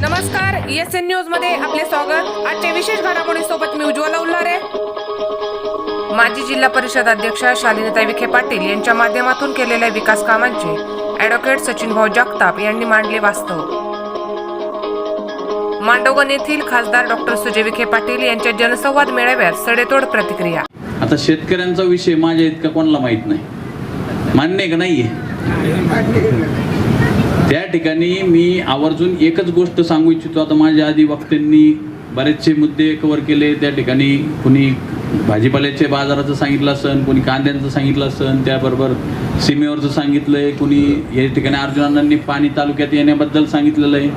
नमस्कार S N न्यूजमध्ये आपले स्वागत. आजच्या विशेष घडामोडी सोबत मी उज्ज्वला उल्हारे. माजी जिल्हा परिषद अध्यक्षा शालिनीताई विखे पाटील यांच्या माध्यमातून केलेल्या विकास कामांचे ॲडव्होकेट सचिन भाऊ जगताप यांनी मांडले वास्तव. मांडवगण येथील खासदार डॉक्टर सुजय विखे पाटील यांच्या जनसंवाद मेळाव्यात सडेतोड प्रतिक्रिया. आता शेतकऱ्यांचा विषय माझ्या इतका कोणाला माहीत नाही. मान्य आहे का नाहीये? त्या ठिकाणी मी आवर्जून एकच गोष्ट सांगू इच्छितो. आता माझ्या आधी वक्त्यांनी बरेचसे मुद्दे कव्हर केले. त्या ठिकाणी कुणी भाजीपाल्याचे बाजाराचं सांगितलं असन कुणी कांद्यांचं सांगितलं असन त्याबरोबर सीमेवरचं सांगितलंय. कुणी या ठिकाणी अर्जुनांनी पाणी तालुक्यात येण्याबद्दल सांगितलेलं आहे.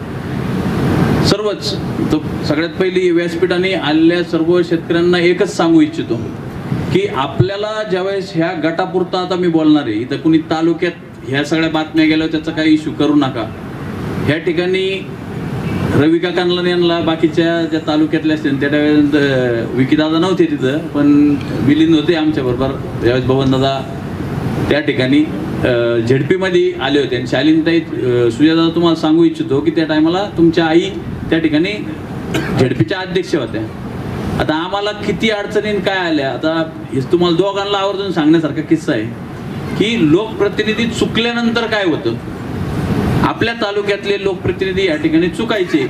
सर्वच तो सगळ्यात पहिली व्यासपीठाने आलेल्या सर्व शेतकऱ्यांना एकच सांगू इच्छितो. की आपल्याला ज्यावेळेस ह्या गटापुरता आता मी बोलणार आहे इथं कुणी तालुक्यात ह्या सगळ्या बातम्या गेल्या त्याचा काही इश्यू करू नका. ह्या ठिकाणी रवी काकांना यांना बाकीच्या ज्या तालुक्यातल्या असतील त्या त्यावेळेस विकीदादा नव्हते तिथं पण विलीन होते आमच्या बरोबर. त्यावेळेस भवनदादा त्या ठिकाणी झेडपीमध्ये आले होते. आणि शालीनताई सुजयदादा तुम्हाला सांगू इच्छितो की त्या टायमाला तुमच्या आई त्या ठिकाणी झेडपीच्या अध्यक्ष होत्या. आता आम्हाला किती अडचणीन काय आल्या? आता हे तुम्हाला दोघांना आवर्जून सांगण्यासारखा किस्सा आहे की लोकप्रतिनिधी चुकल्यानंतर काय होतं? आपल्या तालुक्यातले लोकप्रतिनिधी या ठिकाणी चुकायचे.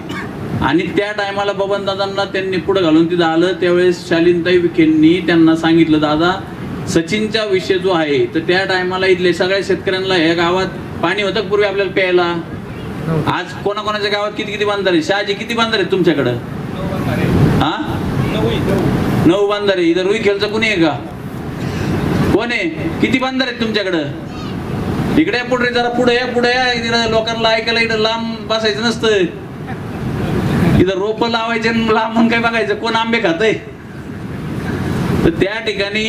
आणि त्या टायमाला बबनदादांना त्यांनी पुढे घालून तिथं आलं. त्यावेळेस शालीनताई विखेंनी त्यांना सांगितलं दादा सचिनचा विषय जो आहे तर त्या टायमाला इथले सगळ्या शेतकऱ्यांना या गावात पाणी होतं पूर्वी आपल्याला प्यायला? आज कोणाकोणाच्या गावात किती किती बांधारे? शहाजी किती बांधार आहेत तुमच्याकडं? नऊ बांधारे इथं रुई खेळचं कुणी आहे का? कोण आहे? किती बांधारे आहेत तुमच्याकडं? इकडे पुढे जरा पुढे या पुढे या. इकडे लोकांना ऐकायला इकडे लांब बसायचं नसतं. इथं रोप लावायचे आणि लांब म्हणून काय बघायचं? कोण आंबे खातंय? तर त्या ठिकाणी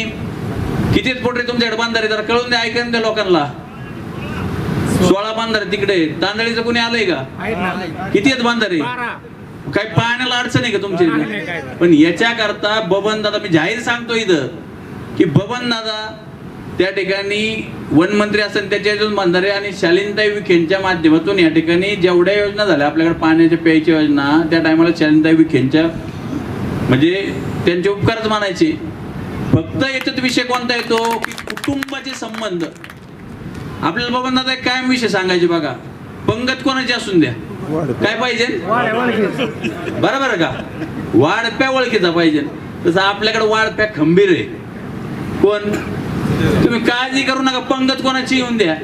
कितीच पोटरे तुमच्याकडे बांधारे? जरा कळून द्या ऐकून द्या लोकांना. सोळा बांधारे तिकडे. तांदळीचं कोणी आलंय का? किती आहेत बांधारे? काय पाण्याला अडचण आहे का तुमच्या इथे? पण याच्या करता बबन दादा मी जाहीर सांगतो इथं की बबन दादा त्या ठिकाणी वनमंत्री असेल त्याच्या याच्यातून बांधारे आणि शालिनताई विखेंच्या माध्यमातून या ठिकाणी जेवढ्या योजना झाल्या आपल्याकडे पाण्याच्या प्यायच्या योजना त्या टायमाला शालिनताई विखेंच्या म्हणजे त्यांचे उपकारच मानायचे. फक्त याच्यात विषय कोणता येतो? की कुटुंबाचे संबंध. आपल्याला बाबा दादा एक कायम विषय सांगायचे बघा. पंगत कोणाची असून द्या? काय पाहिजे? बरोबर का? वाढप्या ओळखीचा पाहिजे. तसं आपल्याकडे वाढप्या खंबीर आहे. कोण? तुम्ही काळजी करू नका पंगत कोणाची येऊन द्या.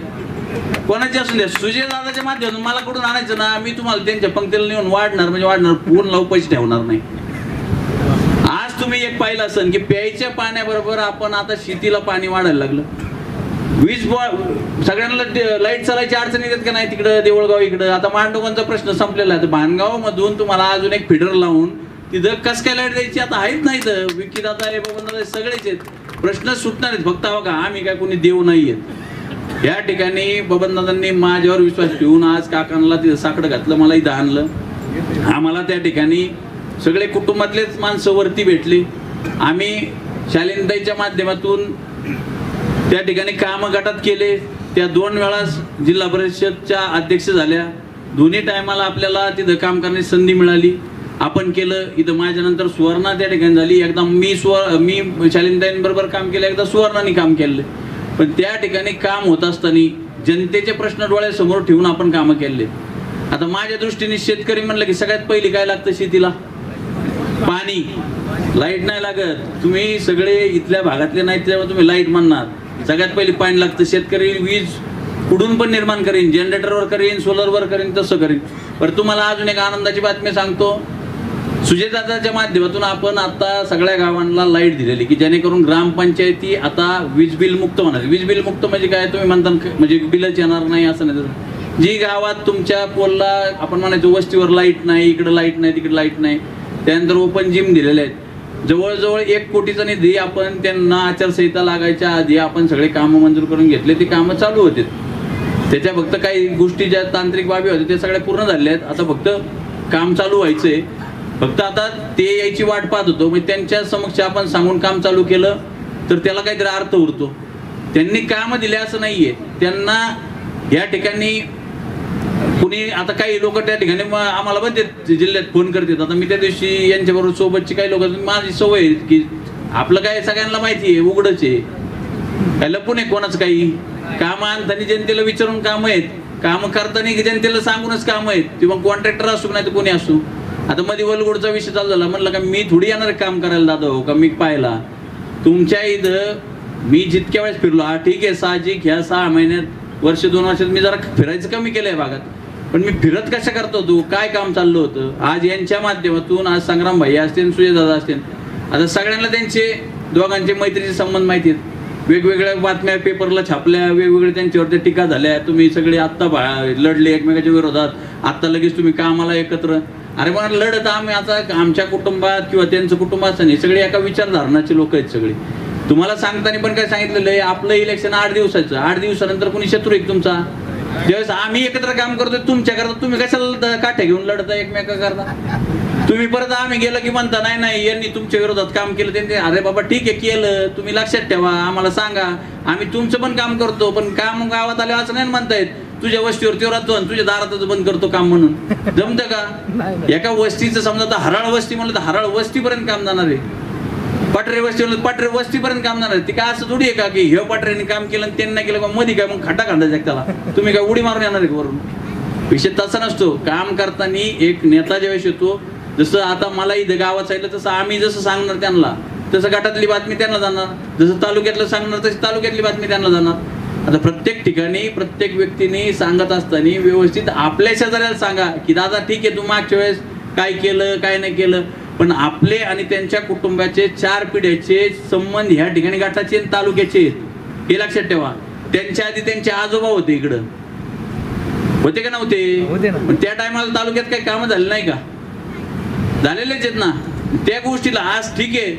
कोणाची असून द्या. सुजय दादाच्या माध्यमातून मला कुठून आणायचं ना मी तुम्हाला त्यांच्या पंक्तीला नेऊन वाढणार म्हणजे वाढणार पूर्ण लावू पैसे ठेवणार नाही. आज तुम्ही एक पाहिलं असेल की प्यायच्या पाण्याबरोबर आपण आता शेतीला पाणी वाढायला लागलं. वीज सगळ्यांना लाइट चालायची अडचण येतात का नाही तिकडं देवळगाव इकडं? आता मांडोगांचा प्रश्न संपलेला आहे. भानगाव मधून तुम्हाला अजून एक फिडर लावून तिथं कस काय लाइट द्यायची? आता आहेत नाही तर विकी दादा आहे बाबा सगळेच आहेत. प्रश्न सुटणार आहेत. फक्त हवं का आम्ही काय कोणी देव नाही आहेत या ठिकाणी बबनदादांनी माझ्यावर विश्वास ठेवून आज काकांना तिथं साकडं घातलं मला इथं आणलं. आम्हाला त्या ठिकाणी सगळे कुटुंबातलेच माणसं वरती भेटली. आम्ही शालिनताईच्या माध्यमातून त्या ठिकाणी काम गटात केले. त्या दोन वेळा जिल्हा परिषदच्या अध्यक्ष झाल्या. दोन्ही टायमाला आपल्याला तिथं काम करण्याची संधी मिळाली. आपण केलं. इथं माझ्यानंतर सुवर्णा त्या ठिकाणी झाली. एकदा मी स्वर मी शालिनताईंबरोबर काम केलं. एकदा सुवर्णाने काम केलं. पण त्या ठिकाणी काम होत असताना जनतेचे प्रश्न डोळ्यासमोर ठेवून आपण कामं केले. आता माझ्या दृष्टीने शेतकरी म्हणलं की सगळ्यात पहिली काय लागतं शेतीला? पाणी. लाइट नाही लागत. तुम्ही सगळे इथल्या भागातले नाहीत तेव्हा तुम्ही लाइट म्हणणार. सगळ्यात पहिली पाणी लागतं शेतकरी वीज कुठून पण निर्माण करीन जनरेटरवर करीन सोलरवर करीन तसं करीन. बरं तुम्हाला अजून एक आनंदाची बातमी सांगतो. सुजयदादाच्या माध्यमातून आपण आता सगळ्या गावांना लाइट दिलेली की जेणेकरून ग्रामपंचायती आता वीज बिल मुक्त होणार. वीज बिल मुक्त म्हणजे काय? तुम्ही म्हणता म्हणजे बिलच येणार नाही असं नाही. जी गावात तुमच्या पोलला आपण म्हणायचो वस्तीवर लाइट नाही इकडं लाइट नाही तिकडे लाइट नाही त्यानंतर ओपन जिम दिलेले आहेत. जवळजवळ एक कोटीचा निधी आपण त्यांना आचारसंहिता लागायच्या आधी आपण सगळे कामं मंजूर करून घेतले ती कामं चालू होते त्याच्या फक्त काही गोष्टी ज्या तांत्रिक बाबी होत्या ते सगळ्या पूर्ण झाल्या आहेत. आता फक्त काम चालू व्हायचंय. फक्त आता ते यायची वाट पाहत होतो. म्हणजे त्यांच्या समक्ष आपण सांगून काम चालू केलं तर त्याला काहीतरी अर्थ उरतो. त्यांनी कामं दिले असं नाहीये. त्यांना या ठिकाणी कुणी आता काही लोक त्या ठिकाणी आम्हाला पण ते जिल्ह्यात फोन करतात. आता मी त्या दिवशी यांच्याबरोबर सोबतची काही लोक माझी सवय आहे की आपलं काय सगळ्यांना माहिती आहे उघडच आहे. काय लपून आहे कोणाच काही? काम आणताना जनतेला विचारून काम आहेत. काम करताना जनतेला सांगूनच काम आहेत. ते मग कॉन्ट्रॅक्टर असू नाही तर कोणी असू. आता मध्ये वलगोडचा विषय चालू झाला. म्हणलं का मी थोडी येणार काम करायला दादा हो का मी पाहिला तुमच्या इथं मी जितक्या वेळेस फिरलो हा ठीक आहे साहजिक ह्या सहा महिन्यात वर्ष दोन वर्षात मी जरा फिरायचं कमी केलंय भागात. पण मी फिरत कसं करतो तू? काय काम चाललं होतं? आज यांच्या माध्यमातून आज संग्राम भाई असतील सुजयदादा असतील. आता सगळ्यांना त्यांचे दोघांचे मैत्रीचे संबंध माहिती आहेत वेगवेगळ्या बातम्या पेपरला छापल्या वेगवेगळ्या त्यांच्यावरती टीका झाल्या. तुम्ही सगळे आत्ता भा- लढले एकमेकाच्या विरोधात. आत्ता लगेच तुम्ही कामाला एकत्र. अरे मग लढत आम्ही आता आमच्या कुटुंबात किंवा त्यांचं कुटुंब असतं हे सगळे एका विचारधारणाचे लोक आहेत सगळे. तुम्हाला सांगताना पण काय सांगितलेलं आहे? आपलं इलेक्शन आठ दिवसाचं. आठ दिवसानंतर कोणी शत्रू आहे तुमचा? ज्यावेळेस आम्ही एकत्र काम करतोय तुमच्या करता तुम्ही कशाला काठ्या घेऊन लढता एकमेका करता? तुम्ही परत आम्ही गेलं की म्हणता नाही नाही यांनी तुमच्या विरोधात काम केलं त्यांनी अरे बाबा ठीक आहे केलं. तुम्ही लक्षात ठेवा आम्हाला सांगा. आम्ही तुमचं पण काम करतो पण काम गावात आले असं नाही म्हणतायत तुझ्या वस्तीवर तो राहतो आणि तुझ्या दारातच बंद करतो काम म्हणून. जमतं का? एका वस्तीचं समजा आता हराळ वस्ती म्हणलं तर हराळ वस्तीपर्यंत काम जाणार आहे. पटरे वस्ती पटरे वस्तीपर्यंत काम जाणार ती काय असं थोडी आहे का की ह्या पटरेने काम केलं आणि त्यांनी नाही केलं मध्ये काय मग खड्डा खांदा त्याला? तुम्ही काय उडी मारून येणार वरून? विषय तसा नसतो. काम करताना एक नेता ज्यावेळेस येतो जसं आता मला इथं गावात सांगितलं तसं आम्ही जसं सांगणार त्यांना तसं गटातली बातमी त्यांना जाणार. जसं तालुक्यातलं सांगणार तशी तालुक्यातली बातमी त्यांना जाणार. आता प्रत्येक ठिकाणी प्रत्येक व्यक्तीने सांगत असताना व्यवस्थित आपल्या शेजाऱ्याला सांगा की दादा ठीक आहे तू मागच्या वेळेस काय केलं काय नाही केलं? पण आपले आणि त्यांच्या कुटुंबाचे चार पिढ्याचे संबंध ह्या ठिकाणी गटाचे आणि तालुक्याचे हे लक्षात ठेवा. त्यांच्या आधी त्यांचे आजोबा होते इकडं. होते का नव्हते. पण त्या टायमाला तालुक्यात काही कामं झाले नाही का? झालेलेच आहेत ना. त्या गोष्टीला आज ठीक आहे.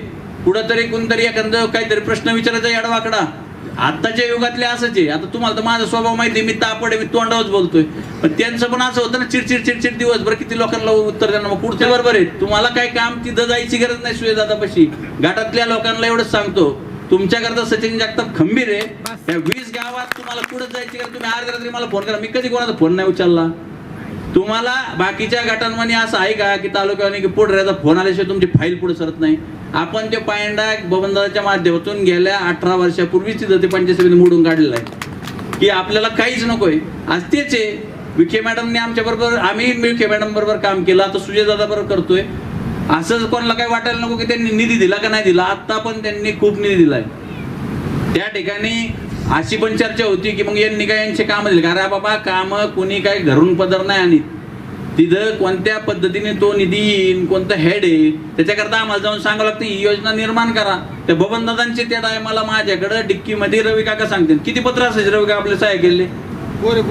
कुठंतरी कोणतरी एखादं काहीतरी प्रश्न विचारायचा येडवाकडा आत्ताच्या युगातले असंच आहे. आता तुम्हाला तर माझा स्वभाव माहिती मी तापड मी तोंडावच बोलतोय. पण त्यांचं पण असं होतं ना चिडचिड चिडचिड दिवसभर किती लोकांना उत्तर द्या मग पुढच्या बरोबर आहे? तुम्हाला काय काम तिथं जायची गरज नाही सुयदादापाशी घाटातल्या लोकांना एवढंच सांगतो. तुमच्याकरता सचिन जगताप खंबीर आहे. त्या वीस गावात तुम्हाला कुठं जायची गरज तुम्ही अर्ध्या रात्री मला फोन करा. मी कधी कोणाचा फोन नाही उचलला. तुम्हाला बाकीच्या गटांमध्ये असं आहे का की तालुक्याने की पुढऱ्याचा फोन आल्याशिवाय तुमची फाईल पुढे सरत नाही? आपण ते पायंडा बबनदाच्या माध्यमातून गेल्या अठरा वर्षापूर्वीच तिथं ते पंचायत मोडून काढलेलं आहे. की आपल्याला काहीच नकोय. आज तेच आहे. विखे मॅडमने आमच्या बरोबर आम्ही विखे मॅडम बरोबर काम केलं. आता सुजयदादा बरोबर करतोय. असंच कोणाला काही वाटायला नको की त्यांनी निधी दिला का नाही दिला. आत्ता पण त्यांनी खूप निधी दिलाय. त्या ठिकाणी अशी पण चर्चा होती की मग यांनी काय यांचे काम दिले? का रे बाबा कामं कुणी काय घरून पदर नाही आणि तिथं कोणत्या पद्धतीने तो निधी येईन कोणतं हेड आहे त्याच्याकरता आम्हाला जाऊन सांगावं लागतं ही योजना निर्माण करा. त्या बबन दादांचे त्या टायमाला माझ्याकडं डिक्कीमध्ये रवी काका सांगतील. किती पत्र असायचे रवी काका आपले सहाय्य केले कोरे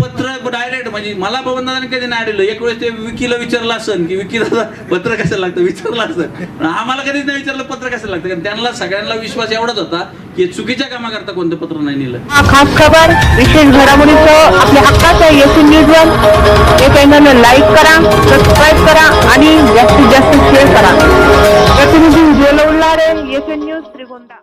पत्र डायरेक्ट म्हणजे मला बबन दादाने कधी नाही आलेलं एक वेळेस ते विकीला विचारलं असन की विकी दादा पत्र कसं लागतं? विचारलं असं पण आम्हाला कधीच नाही विचारलं पत्र कसं लागतं. कारण त्यांना सगळ्यांना विश्वास एवढाच होता की चुकीच्या कामाकरता कोणतं पत्र नाही नेलं. हा खास खबर विशेष घडामोडीचं आपल्या हक्काचं एस एन न्यूज वर या चॅनलला लाईक करा सबस्क्राईब करा आणि जास्तीत जास्त शेअर करा. प्रतिनिधी Ulhare S N news Shrigonda